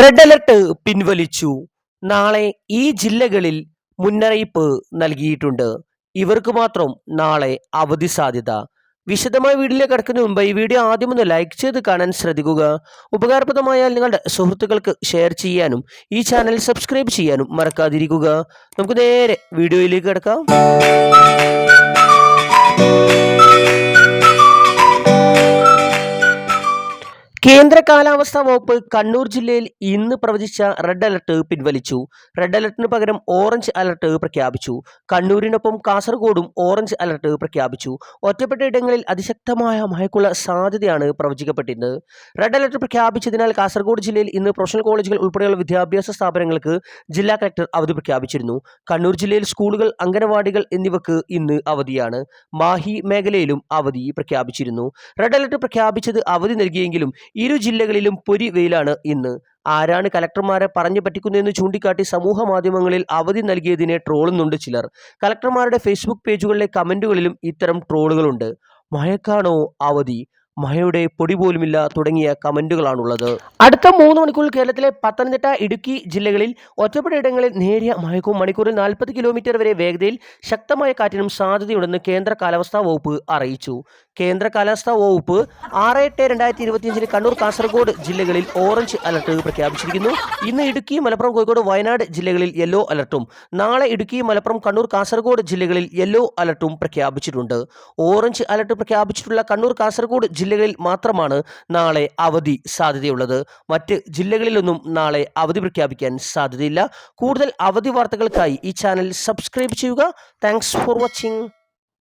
Red alert പിൻവലിച്ചു. നാളെ ഈ ജില്ലകളിൽ മുന്നറിയിപ്പ് നൽകിയിട്ടുണ്ട്. ഇവർക്ക് മാത്രം നാളെ അവധി സാധ്യത. വിശദമായ വീഡിയോയിലേക്ക് കടക്കുന്ന മുമ്പ് ഈ വീഡിയോ ആദ്യം ഒന്ന് ലൈക്ക് ചെയ്ത് കാണാൻ ശ്രദ്ധിക്കുക. ഉപകാരപ്രദമായാൽ നിങ്ങളുടെ സുഹൃത്തുക്കൾക്ക് ഷെയർ ചെയ്യാനും ഈ ചാനൽ സബ്സ്ക്രൈബ് ചെയ്യാനും മറക്കാതിരിക്കുക. നമുക്ക് നേരെ വീഡിയോയിലേക്ക് കിടക്കാം. കേന്ദ്ര കാലാവസ്ഥാ വകുപ്പ് കണ്ണൂർ ജില്ലയിൽ ഇന്ന് പ്രവചിച്ച റെഡ് അലർട്ട് പിൻവലിച്ചു. റെഡ് അലർട്ടിന് പകരം ഓറഞ്ച് അലർട്ട് പ്രഖ്യാപിച്ചു. കണ്ണൂരിനൊപ്പം കാസർഗോഡും ഓറഞ്ച് അലർട്ട് പ്രഖ്യാപിച്ചു. ഒറ്റപ്പെട്ട ഇടങ്ങളിൽ അതിശക്തമായ മഴയ്ക്കുള്ള സാധ്യതയാണ് പ്രവചിക്കപ്പെട്ടിരുന്നത്. റെഡ് അലർട്ട് പ്രഖ്യാപിച്ചതിനാൽ കാസർഗോഡ് ജില്ലയിൽ ഇന്ന് പ്രൊഫഷണൽ കോളേജുകൾ ഉൾപ്പെടെയുള്ള വിദ്യാഭ്യാസ സ്ഥാപനങ്ങൾക്ക് ജില്ലാ കളക്ടർ അവധി പ്രഖ്യാപിച്ചിരുന്നു. കണ്ണൂർ ജില്ലയിൽ സ്കൂളുകൾ അംഗനവാടികൾ എന്നിവക്ക് ഇന്ന് അവധിയാണ്. മാഹി മേഖലയിലും അവധി പ്രഖ്യാപിച്ചിരുന്നു. റെഡ് അലർട്ട് പ്രഖ്യാപിച്ചത് അവധി നൽകിയെങ്കിലും ഇരു ജില്ലകളിലും പൊരി വെയിലാണ് ഇന്ന്. ആരാണ് കലക്ടർമാരെ പറഞ്ഞു പറ്റിക്കുന്നതെന്ന് ചൂണ്ടിക്കാട്ടി സമൂഹ മാധ്യമങ്ങളിൽ അവധി നൽകിയതിനെ ട്രോളുന്നുണ്ട് ചിലർ. കലക്ടർമാരുടെ ഫേസ്ബുക്ക് പേജുകളിലെ കമന്റുകളിലും ഇത്തരം ട്രോളുകളുണ്ട്. മഴക്കാണോ അവധി? മഴയുടെ പൊടി പോലുമില്ല തുടങ്ങിയ കമന്റുകളാണുള്ളത്. അടുത്ത മൂന്ന് മണിക്കൂർ കേരളത്തിലെ പത്തനംതിട്ട ഇടുക്കി ജില്ലകളിൽ ഒറ്റപ്പെട്ട ഇടങ്ങളിൽ നേരിയ മഴയ്ക്കും മണിക്കൂറിൽ നാൽപ്പത് കിലോമീറ്റർ വരെ വേഗതയിൽ ശക്തമായ കാറ്റിനും സാധ്യതയുണ്ടെന്ന് കേന്ദ്ര കാലാവസ്ഥാ വകുപ്പ് അറിയിച്ചു. കേന്ദ്ര കാലാവസ്ഥാ വകുപ്പ് ആറ് എട്ട് രണ്ടായിരത്തി ഇരുപത്തിയഞ്ചിന് കണ്ണൂർ കാസർഗോഡ് ജില്ലകളിൽ ഓറഞ്ച് അലർട്ട് പ്രഖ്യാപിച്ചിരിക്കുന്നു. ഇന്ന് ഇടുക്കി മലപ്പുറം കോഴിക്കോട് വയനാട് ജില്ലകളിൽ യെല്ലോ അലർട്ടും. നാളെ ഇടുക്കി മലപ്പുറം കണ്ണൂർ കാസർഗോഡ് ജില്ലകളിൽ യെല്ലോ അലർട്ടും പ്രഖ്യാപിച്ചിട്ടുണ്ട്. ഓറഞ്ച് അലർട്ട് പ്രഖ്യാപിച്ചിട്ടുള്ള കണ്ണൂർ കാസർഗോഡ് ജില്ലകളിൽ മാത്രമാണ് നാളെ അവധി സാധ്യതയുള്ളത്. മറ്റ് ജില്ലകളിലൊന്നും നാളെ അവധി പ്രഖ്യാപിക്കാൻ സാധ്യതയില്ല. കൂടുതൽ അവധി വാർത്തകൾക്കായി ഈ ചാനൽ സബ്സ്ക്രൈബ് ചെയ്യുക. Thanks for watching